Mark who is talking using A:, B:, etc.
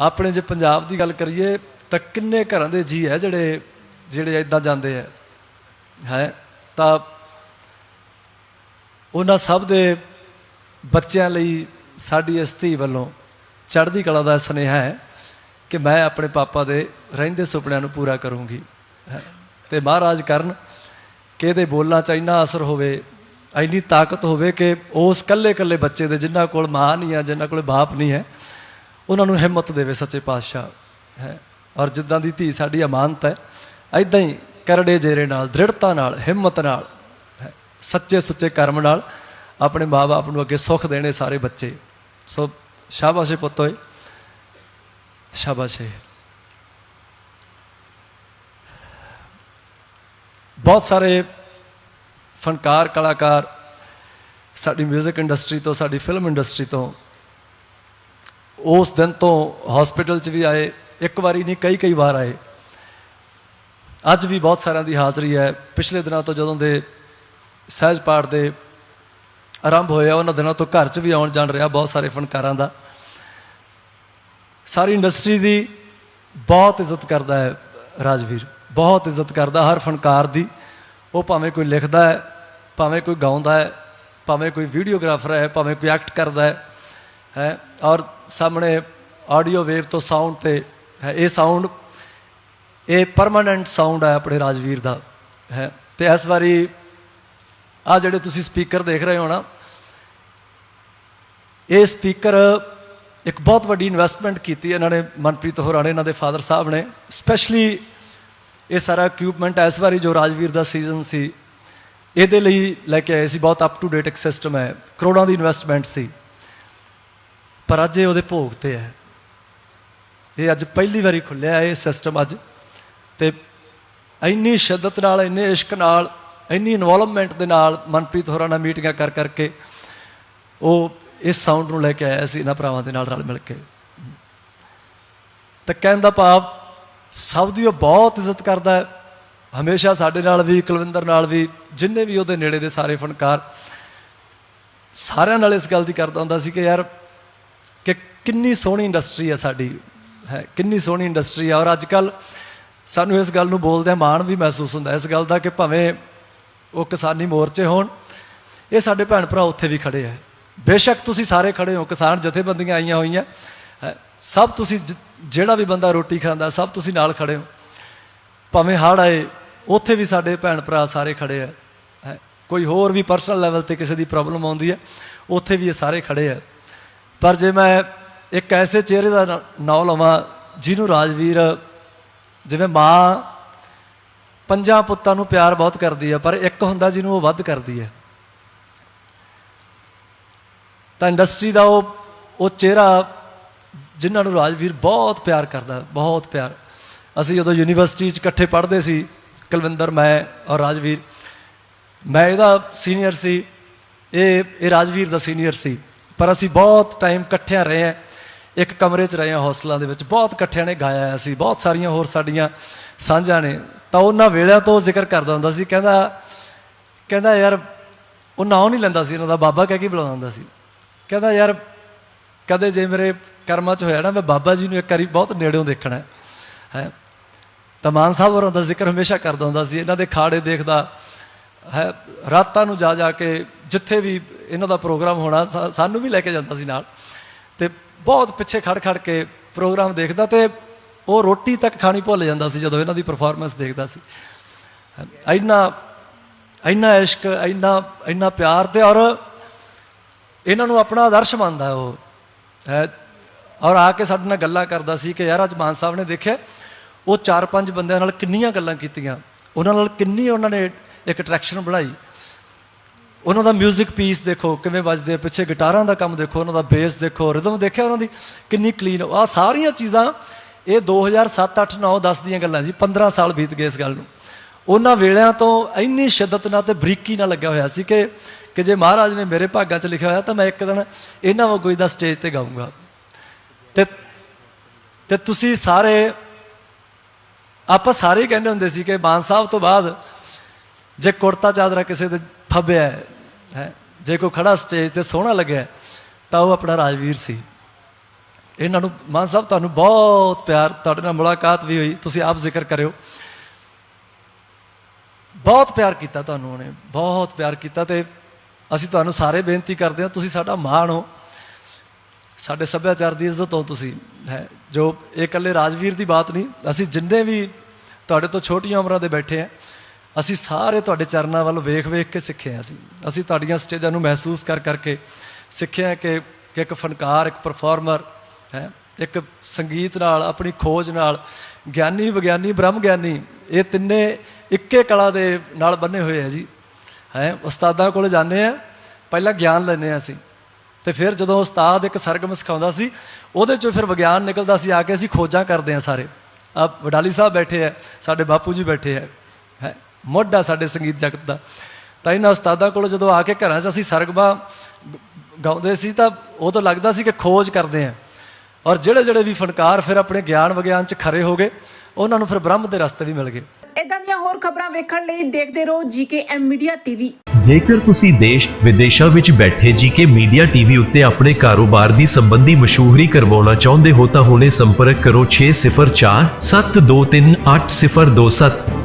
A: ਆਪਣੇ ਜੇ ਪੰਜਾਬ ਦੀ ਗੱਲ ਕਰੀਏ, ਤਾਂ ਕਿੰਨੇ ਘਰਾਂ ਦੇ ਜੀ ਹੈ ਜਿਹੜੇ ਜਿਹੜੇ ਇਦਾਂ ਜਾਂਦੇ ਹੈ ਹੈ? ਤਾਂ ਉਹਨਾਂ ਸਭ ਦੇ ਬੱਚਿਆਂ ਲਈ ਸਾਡੀ ਇਸ ਧੀ ਵੱਲੋਂ ਚੜ੍ਹਦੀ ਕਲਾ ਦਾ ਸੁਨੇਹਾ ਹੈ ਕਿ ਮੈਂ ਆਪਣੇ ਪਾਪਾ ਦੇ ਰਹਿੰਦੇ ਸੁਪਨਿਆਂ ਨੂੰ ਪੂਰਾ ਕਰੂੰਗੀ। ਹੈਂ। ਤੇ ਮਹਾਰਾਜ ਕਰਨ ਕਿ ਇਹਦੇ ਬੋਲਾਂ 'ਚ ਇੰਨਾ ਅਸਰ ਹੋਵੇ, ਇੰਨੀ ਤਾਕਤ ਹੋਵੇ ਕਿ ਉਸ ਕੱਲੇ ਕੱਲੇ ਬੱਚੇ ਦੇ ਜਿਨ੍ਹਾਂ ਕੋਲ ਮਾਂ ਨਹੀਂ ਹੈ, ਜਿਨ੍ਹਾਂ ਕੋਲ ਬਾਪ ਨਹੀਂ ਹੈ ਉਹਨਾਂ ਨੂੰ ਹਿੰਮਤ ਦੇਵੇ ਸੱਚੇ ਪਾਤਸ਼ਾਹ ਹੈ। ਔਰ ਜਿੱਦਾਂ ਦੀ ਧੀ ਸਾਡੀ ਅਮਾਨਤ ਹੈ ਐਦਾਂ ਹੀ ਕਰੜੇ ਜੇਰੇ ਨਾਲ ਦ੍ਰਿੜਤਾ ਨਾਲ ਹਿੰਮਤ ਨਾਲ ਹੈ, ਸੱਚੇ ਸੁੱਚੇ ਕਰਮ ਨਾਲ ਆਪਣੇ ਮਾਪੇ ਨੂੰ ਅੱਗੇ ਸੁੱਖ ਦੇਣੇ ਸਾਰੇ ਬੱਚੇ। ਸੋ ਸ਼ਾਬਾਸ਼ੇ ਪੁੱਤ ਓਏ। ਸ਼ਾਬਾਸ਼ੇ ਬਹੁਤ ਸਾਰੇ ਫਨਕਾਰ ਕਲਾਕਾਰ ਸਾਡੀ 뮤직 ਇੰਡਸਟਰੀ ਤੋਂ ਸਾਡੀ ਫਿਲਮ ਇੰਡਸਟਰੀ ਤੋਂ ਉਸ ਦਿਨ ਤੋਂ ਹਸਪੀਟਲ 'ਚ ਵੀ ਆਏ, ਇੱਕ ਵਾਰੀ ਨਹੀਂ, ਕਈ ਕਈ ਵਾਰ ਆਏ। ਅੱਜ ਵੀ ਬਹੁਤ ਸਾਰਿਆਂ ਦੀ ਹਾਜ਼ਰੀ ਹੈ। ਪਿਛਲੇ ਦਿਨਾਂ ਤੋਂ ਜਦੋਂ ਦੇ ਸਹਿਜ ਪਾਠ ਦੇ ਆਰੰਭ ਹੋਇਆ, ਉਹਨਾਂ ਦਿਨਾਂ ਤੋਂ ਘਰ 'ਚ ਵੀ ਆਉਣ ਜਾਣ ਰਿਹਾ ਬਹੁਤ ਸਾਰੇ ਫਨਕਾਰਾਂ ਦਾ। ਸਾਰੀ ਇੰਡਸਟਰੀ ਦੀ ਬਹੁਤ ਇੱਜ਼ਤ ਕਰਦਾ ਹੈ ਰਾਜਵੀਰ। ਬਹੁਤ ਇੱਜ਼ਤ ਕਰਦਾ ਹਰ ਫਨਕਾਰ ਦੀ। ਉਹ ਭਾਵੇਂ ਕੋਈ ਲਿਖਦਾ ਹੈ, ਭਾਵੇਂ ਕੋਈ ਗਾਉਂਦਾ ਹੈ, ਭਾਵੇਂ ਕੋਈ ਵੀਡੀਓਗ੍ਰਾਫਰ ਹੈ, ਭਾਵੇਂ ਕੋਈ ਐਕਟ ਕਰਦਾ ਹੈ ਹੈ। ਔਰ ਸਾਹਮਣੇ ਆਡੀਓ ਵੇਵ ਤੋਂ ਸਾਊਂਡ ਤੇ ਹੈ। ਇਹ ਸਾਊਂਡ ਇਹ ਪਰਮਾਨੈਂਟ ਸਾਊਂਡ ਹੈ ਆਪਣੇ ਰਾਜਵੀਰ ਦਾ, ਹੈ। ਤੇ ਇਸ ਵਾਰੀ ਆ ਜਿਹੜੇ ਤੁਸੀਂ ਸਪੀਕਰ ਦੇਖ ਰਹੇ ਹੋ ਨਾ, ਇਹ ਸਪੀਕਰ ਇੱਕ ਬਹੁਤ ਵੱਡੀ ਇਨਵੈਸਟਮੈਂਟ ਕੀਤੀ ਇਹਨਾਂ ਨੇ ਮਨਪ੍ਰੀਤ ਹੋਰਾਂ ਨੇ, ਇਹਨਾਂ ਦੇ ਫਾਦਰ ਸਾਹਿਬ ਨੇ। ਸਪੈਸ਼ਲੀ ਇਹ ਸਾਰਾ ਇਕਵਿਪਮੈਂਟ ਇਸ ਵਾਰੀ ਜੋ ਰਾਜਵੀਰ ਦਾ ਸੀਜ਼ਨ ਸੀ, ਇਹਦੇ ਲਈ ਲੈ ਕੇ ਆਏ ਸੀ। ਬਹੁਤ ਅਪ ਟੂ ਡੇਟ ਇੱਕ ਸਿਸਟਮ ਹੈ। ਕਰੋੜਾਂ ਦੀ ਇਨਵੈਸਟਮੈਂਟ ਸੀ। ਪਰ ਅੱਜ ਇਹ ਉਹਦੇ ਭੋਗ ਤੇ ਹੈ। ਇਹ ਅੱਜ ਪਹਿਲੀ ਵਾਰੀ ਖੁੱਲਿਆ ਇਹ ਸਿਸਟਮ ਅੱਜ। ਤੇ ਇੰਨੀ ਸ਼ਿੱਦਤ ਨਾਲ, ਇੰਨੇ ਇਸ਼ਕ ਨਾਲ, ਇੰਨੀ ਇਨਵੋਲਵਮੈਂਟ ਦੇ ਨਾਲ ਮਨਪ੍ਰੀਤ ਹੋਰਾਂ ਨਾਲ ਮੀਟਿੰਗਾਂ ਕਰ ਕਰਕੇ ਉਹ ਇਸ ਸਾਊਂਡ ਨੂੰ ਲੈ ਕੇ ਆਇਆ ਸੀ, ਇਹਨਾਂ ਭਰਾਵਾਂ ਦੇ ਨਾਲ ਰਲ ਮਿਲ ਕੇ। ਤਾਂ ਕਹਿਣ ਦਾ ਭਾਵ, ਸਭ ਦੀ ਉਹ ਬਹੁਤ ਇੱਜ਼ਤ ਕਰਦਾ ਹੈ। ਹਮੇਸ਼ਾ ਸਾਡੇ ਨਾਲ ਵੀ, ਕੁਲਵਿੰਦਰ ਨਾਲ ਵੀ, ਜਿੰਨੇ ਵੀ ਉਹਦੇ ਨੇੜੇ ਦੇ ਸਾਰੇ ਫਨਕਾਰ ਸਾਰਿਆਂ ਨਾਲ ਇਸ ਗੱਲ ਦੀ ਕਰਦਾ ਹੁੰਦਾ ਸੀ ਕਿ ਯਾਰ ਕਿ ਕਿੰਨੀ ਸੋਹਣੀ ਇੰਡਸਟਰੀ ਹੈ ਸਾਡੀ ਹੈ ਕਿੰਨੀ ਸੋਹਣੀ ਇੰਡਸਟਰੀ ਹੈ ਔਰ ਅੱਜ ਕੱਲ ਸਾਨੂੰ ਇਸ ਗੱਲ ਨੂੰ ਬੋਲਦਿਆਂ ਮਾਣ ਵੀ ਮਹਿਸੂਸ ਹੁੰਦਾ ਇਸ ਗੱਲ ਦਾ ਕਿ ਭਾਵੇਂ ਉਹ ਕਿਸਾਨੀ ਮੋਰਚੇ ਹੋਣ ਇਹ ਸਾਡੇ ਭੈਣ ਭਰਾ ਉੱਥੇ ਵੀ ਖੜੇ ਹੈ ਬੇਸ਼ੱਕ ਤੁਸੀਂ ਸਾਰੇ ਖੜੇ ਹੋ ਕਿਸਾਨ ਜਥੇਬੰਦੀਆਂ ਆਈਆਂ ਹੋਈਆਂ ਹੈ, ਸਭ ਤੁਸੀਂ ਜ- ਜਿਹੜਾ ਵੀ ਬੰਦਾ ਰੋਟੀ ਖਾਂਦਾ ਸਭ ਤੁਸੀਂ ਨਾਲ ਖੜੇ ਹੋ। ਭਾਵੇਂ ਹੜ੍ਹ ਆਏ ਉੱਥੇ ਵੀ ਸਾਡੇ ਭੈਣ ਭਰਾ ਸਾਰੇ ਖੜੇ ਹੈ ਹੈ। ਕੋਈ ਹੋਰ ਵੀ ਪਰਸਨਲ ਲੈਵਲ ਤੇ ਕਿਸੇ ਦੀ ਪ੍ਰੋਬਲਮ ਆਉਂਦੀ ਹੈ ਉੱਥੇ ਵੀ ਇਹ ਸਾਰੇ ਖੜੇ ਹੈ ਪਰ ਜੇ ਮੈਂ ਇੱਕ ਐਸੇ ਚਿਹਰੇ ਦਾ ਨ- ਨਾਂ ਲਵਾਂ ਜਿਹਨੂੰ ਰਾਜਵੀਰ, ਜਿਵੇਂ ਮਾਂ ਪੰਜਾਂ ਪੁੱਤਾਂ ਨੂੰ ਪਿਆਰ ਬਹੁਤ ਕਰਦੀ ਹੈ ਪਰ ਇੱਕ ਹੁੰਦਾ ਜਿਹਨੂੰ ਉਹ ਵੱਧ ਕਰਦੀ ਹੈ ਤਾਂ ਇੰਡਸਟਰੀ ਦਾ ਉਹ ਉਹ ਚਿਹਰਾ ਜਿਨ੍ਹਾਂ ਨੂੰ ਰਾਜਵੀਰ ਬਹੁਤ ਪਿਆਰ ਕਰਦਾ, ਬਹੁਤ ਪਿਆਰ। ਅਸੀਂ ਜਦੋਂ ਯੂਨੀਵਰਸਿਟੀ 'ਚ ਇਕੱਠੇ ਪੜ੍ਹਦੇ ਸੀ, ਕੁਲਵਿੰਦਰ, ਮੈਂ ਔਰ ਰਾਜਵੀਰ, ਮੈਂ ਇਹਦਾ ਸੀਨੀਅਰ ਸੀ, ਇਹ ਇਹ ਰਾਜਵੀਰ ਦਾ ਸੀਨੀਅਰ ਸੀ। ਪਰ ਅਸੀਂ ਬਹੁਤ ਟਾਈਮ ਇਕੱਠਿਆਂ ਰਹੇ ਹਾਂ। ਇੱਕ ਕਮਰੇ 'ਚ ਰਹੇ ਹਾਂ ਹੌਸਟਲਾਂ ਦੇ ਵਿੱਚ। ਬਹੁਤ ਇਕੱਠਿਆਂ ਨੇ ਗਾਇਆ ਅਸੀਂ ਬਹੁਤ ਸਾਰੀਆਂ ਹੋਰ ਸਾਡੀਆਂ ਸਾਂਝਾਂ ਨੇ। ਤਾਂ ਉਹਨਾਂ ਵੇਲਿਆਂ ਤੋਂ ਜ਼ਿਕਰ ਕਰਦਾ ਹੁੰਦਾ ਸੀ। ਕਹਿੰਦਾ ਕਹਿੰਦਾ ਯਾਰ, ਉਹ ਨਾਂ ਨਹੀਂ ਲੈਂਦਾ ਸੀ ਉਹਨਾਂ ਦਾ। ਬਾਬਾ ਕਹਿ ਕੇ ਬੁਲਾਉਂਦਾ ਹੁੰਦਾ ਸੀ। ਕਹਿੰਦਾ ਯਾਰ ਕਦੇ ਜੇ ਮੇਰੇ ਕਰਮਾਂ 'ਚ ਹੋਇਆ ਨਾ, ਮੈਂ ਬਾਬਾ ਜੀ ਨੂੰ ਇੱਕ ਵਾਰੀ ਬਹੁਤ ਨੇੜਿਓਂ ਦੇਖਣਾ ਹੈ। ਹੈ। ਤਾਂ ਮਾਨ ਸਾਹਿਬ ਹੋਰਾਂ ਦਾ ਜ਼ਿਕਰ ਹਮੇਸ਼ਾ ਕਰਦਾ ਹੁੰਦਾ ਸੀ। ਇਹਨਾਂ ਦੇ ਖਾੜੇ ਦੇਖਦਾ। ਹੈ, ਰਾਤਾਂ ਨੂੰ ਜਾ ਜਾ ਕੇ ਜਿੱਥੇ ਵੀ ਇਹਨਾਂ ਦਾ ਪ੍ਰੋਗਰਾਮ ਹੋਣਾ, ਸਾ- ਸਾਨੂੰ ਵੀ ਲੈ ਕੇ ਜਾਂਦਾ ਸੀ ਨਾਲ। ਤੇ ਬਹੁਤ ਪਿੱਛੇ ਖੜ ਖੜ ਕੇ ਪ੍ਰੋਗਰਾਮ ਦੇਖਦਾ ਤੇ ਉਹ ਰੋਟੀ ਤੱਕ ਖਾਣੀ ਭੁੱਲ ਜਾਂਦਾ ਸੀ ਜਦੋਂ ਇਹਨਾਂ ਦੀ ਪਰਫਾਰਮੈਂਸ ਦੇਖਦਾ ਸੀ। ਇੰਨਾ ਇੰਨਾ ਇਸ਼ਕ, ਇੰਨਾ ਇੰਨਾ ਪਿਆਰ ਤੇ ਔਰ ਇਹਨਾਂ ਨੂੰ ਆਪਣਾ ਆਦਰਸ਼ ਮੰਨਦਾ ਉਹ। ਹੈ, ਔਰ ਆ ਕੇ ਸਾਡੇ ਨਾਲ ਗੱਲਾਂ ਕਰਦਾ ਸੀ ਕਿ ਯਾਰ ਅੱਜ ਮਾਨ ਸਾਹਿਬ ਨੇ ਦੇਖਿਆ, ਉਹ ਚਾਰ ਪੰਜ ਬੰਦਿਆਂ ਨਾਲ ਕਿੰਨੀਆਂ ਗੱਲਾਂ ਕੀਤੀਆਂ, ਉਹਨਾਂ ਨਾਲ ਕਿੰਨੀ ਉਹਨਾਂ ਨੇ ਇੱਕ ਅਟਰੈਕਸ਼ਨ ਬਣਾਈ। ਉਹਨਾਂ ਦਾ 뮤직 ਪੀਸ ਦੇਖੋ, ਕਿਵੇਂ ਵੱਜਦੇ ਪਿੱਛੇ ਗਿਟਾਰਾਂ ਦਾ ਕੰਮ ਦੇਖੋ, ਉਹਨਾਂ ਦਾ ਬੇਸ ਦੇਖੋ ਰਿਦਮ ਦੇਖਿਆ ਉਹਨਾਂ ਦੀ, ਕਿੰਨੀ ਕਲੀਨ ਆ। ਸਾਰੀਆਂ ਚੀਜ਼ਾਂ ਇਹ 2007 8 9 10 ਦੀਆਂ ਗੱਲਾਂ ਜੀ 15 ਸਾਲ ਬੀਤ ਗਏ ਇਸ ਗੱਲ ਨੂੰ। ਉਹਨਾਂ ਵੇਲਿਆਂ ਤੋਂ ਇੰਨੀ ਸ਼ਿੱਦਤ ਨਾਲ ਤੇ ਬਰੀਕੀ ਨਾਲ ਲੱਗਿਆ ਹੋਇਆ ਸੀ ਕਿ ਕਿ ਜੇ ਮਹਾਰਾਜ ਨੇ ਮੇਰੇ ਭਾਗਾਂ 'ਚ ਲਿਖਿਆ ਹੋਇਆ ਤਾਂ ਮੈਂ ਇੱਕ ਦਿਨ ਇਹਨਾਂ ਵਾਂਗੂ ਦਾ ਸਟੇਜ ਤੇ ਗਾਊਂਗਾ। ਤੇ ਤੇ ਤੁਸੀਂ ਸਾਰੇ, ਆਪਾਂ ਸਾਰੇ ਕਹਿੰਦੇ ਹੁੰਦੇ ਸੀ ਕਿ ਮਾਨ ਸਾਹਿਬ ਤੋਂ ਬਾਅਦ ਜੇ ਕੁੜਤਾ ਚਾਦਰਾ ਕਿਸੇ ਦੇ ਫੱਬਿਆ ਹੈ ਹੈ, ਜੇ ਕੋਈ ਖੜਾ ਸਟੇਜ ਤੇ ਸੋਹਣਾ ਲੱਗਿਆ ਤਾਂ ਉਹ ਆਪਣਾ ਰਾਜਵੀਰ ਸੀ। ਇਹਨਾਂ ਨੂੰ ਮਾਨ ਸਾਹਿਬ, ਤੁਹਾਨੂੰ ਬਹੁਤ ਪਿਆਰ, ਤੁਹਾਡੇ ਨਾਲ ਮੁਲਾਕਾਤ ਵੀ ਹੋਈ, ਤੁਸੀਂ ਆਪ ਜ਼ਿਕਰ ਕਰਿਓ। ਬਹੁਤ ਪਿਆਰ ਕੀਤਾ ਤੁਹਾਨੂੰ ਉਹਨੇ, ਬਹੁਤ ਪਿਆਰ ਕੀਤਾ ਤੇ ਅਸੀਂ ਤੁਹਾਨੂੰ ਸਾਰੇ ਬੇਨਤੀ ਕਰਦੇ ਹਾਂ, ਤੁਸੀਂ ਸਾਡਾ ਮਾਣ ਹੋ। ਸਾਡੇ ਸੱਭਿਆਚਾਰ ਦੀ ਇੱਜ਼ਤ ਹੋ ਤੁਸੀਂ, ਹੈ, ਜੋ ਇਹ ਇਕੱਲੇ ਰਾਜਵੀਰ ਦੀ ਬਾਤ ਨਹੀਂ, ਅਸੀਂ ਜਿੰਨੇ ਵੀ ਤੁਹਾਡੇ ਤੋਂ ਛੋਟੀਆਂ ਉਮਰਾਂ ਦੇ ਬੈਠੇ ਆ ਅਸੀਂ ਸਾਰੇ ਤੁਹਾਡੇ ਚਰਨਾਂ ਵੱਲ ਵੇਖ ਵੇਖ ਕੇ ਸਿੱਖੇ ਹਾਂ ਅਸੀਂ। ਅਸੀਂ ਤੁਹਾਡੀਆਂ ਸਟੇਜਾਂ ਨੂੰ ਮਹਿਸੂਸ ਕਰ ਕਰਕੇ ਸਿੱਖਿਆ ਕਿ ਕਿ ਇੱਕ ਫਨਕਾਰ, ਇੱਕ ਪਰਫਾਰਮਰ, ਹੈ, ਇੱਕ ਸੰਗੀਤ ਨਾਲ, ਆਪਣੀ ਖੋਜ ਨਾਲ, ਗਿਆਨੀ, ਵਿਗਿਆਨੀ, ਬ੍ਰਹਮ ਗਿਆਨੀ, ਇਹ ਤਿੰਨੇ ਇੱਕੇ ਕਲਾ ਦੇ ਨਾਲ ਬੰਨੇ ਹੋਏ ਆ ਜੀ। ਹੈ, ਉਸਤਾਦਾਂ ਕੋਲ ਜਾਂਦੇ ਆ, ਪਹਿਲਾਂ ਗਿਆਨ ਲੈਂਦੇ ਆ ਅਸੀਂ। ਤੇ ਫਿਰ ਜਦੋਂ ਉਸਤਾਦ ਇੱਕ ਸਰਗਮ ਸਿਖਾਉਂਦਾ ਸੀ, ਉਹਦੇ ਚੋਂ ਫਿਰ ਵਿਗਿਆਨ ਨਿਕਲਦਾ ਸੀ, ਆ ਕੇ ਅਸੀਂ ਖੋਜਾਂ ਕਰਦੇ ਆ ਸਾਰੇ। ਆ ਵਡਾਲੀ ਸਾਹਿਬ ਬੈਠੇ ਆ, ਸਾਡੇ ਬਾਪੂ ਜੀ ਬੈਠੇ ਆ। ਹੈ ਮੋਢਾ ਸਾਡੇ ਸੰਗੀਤ ਜਗਤ ਦਾ। ਤਾਂ ਇਹਨਾਂ ਉਸਤਾਦਾਂ ਕੋਲ ਜਦੋਂ ਆ ਕੇ ਘਰਾਂ 'ਚ ਅਸੀਂ ਸਰਗਮਾਂ ਗ- ਗਾਉਂਦੇ ਸੀ ਤਾਂ ਉਦੋਂ ਲੱਗਦਾ ਸੀ ਕਿ ਖੋਜ ਕਰਦੇ ਆ। ਔਰ ਜਿਹੜੇ ਜਿਹੜੇ ਵੀ ਫਨਕਾਰ ਫਿਰ ਆਪਣੇ ਗਿਆਨ ਵਿਗਿਆਨ 'ਚ ਖਰੇ ਹੋ ਗਏ ਉਹਨਾਂ ਨੂੰ ਫਿਰ ਬ੍ਰਹਮ ਦੇ ਰਸਤੇ ਵੀ ਮਿਲ ਗਏ।
B: ਇਦਾਂ ਦੀਆਂ ਹੋਰ ਖਬਰਾਂ ਵੇਖਣ ਲਈ ਦੇਖਦੇ ਰਹੋ ਜੀਕੇਐਮ ਮੀਡੀਆ ਟੀਵੀ।
C: ਜੇਕਰ ਤੁਸੀਂ ਦੇਸ਼ ਵਿਦੇਸ਼ਾਂ ਵਿੱਚ ਬੈਠੇ ਜੀਕੇ ਮੀਡੀਆ ਟੀਵੀ ਉੱਤੇ ਆਪਣੇ ਕਾਰੋਬਾਰ ਦੀ ਸੰਬੰਧੀ ਮਸ਼ਹੂਰੀ ਕਰਵਾਉਣਾ ਚਾਹੁੰਦੇ ਹੋ ਤਾਂ ਹੁਣੇ ਸੰਪਰਕ ਕਰੋ 604 723 8027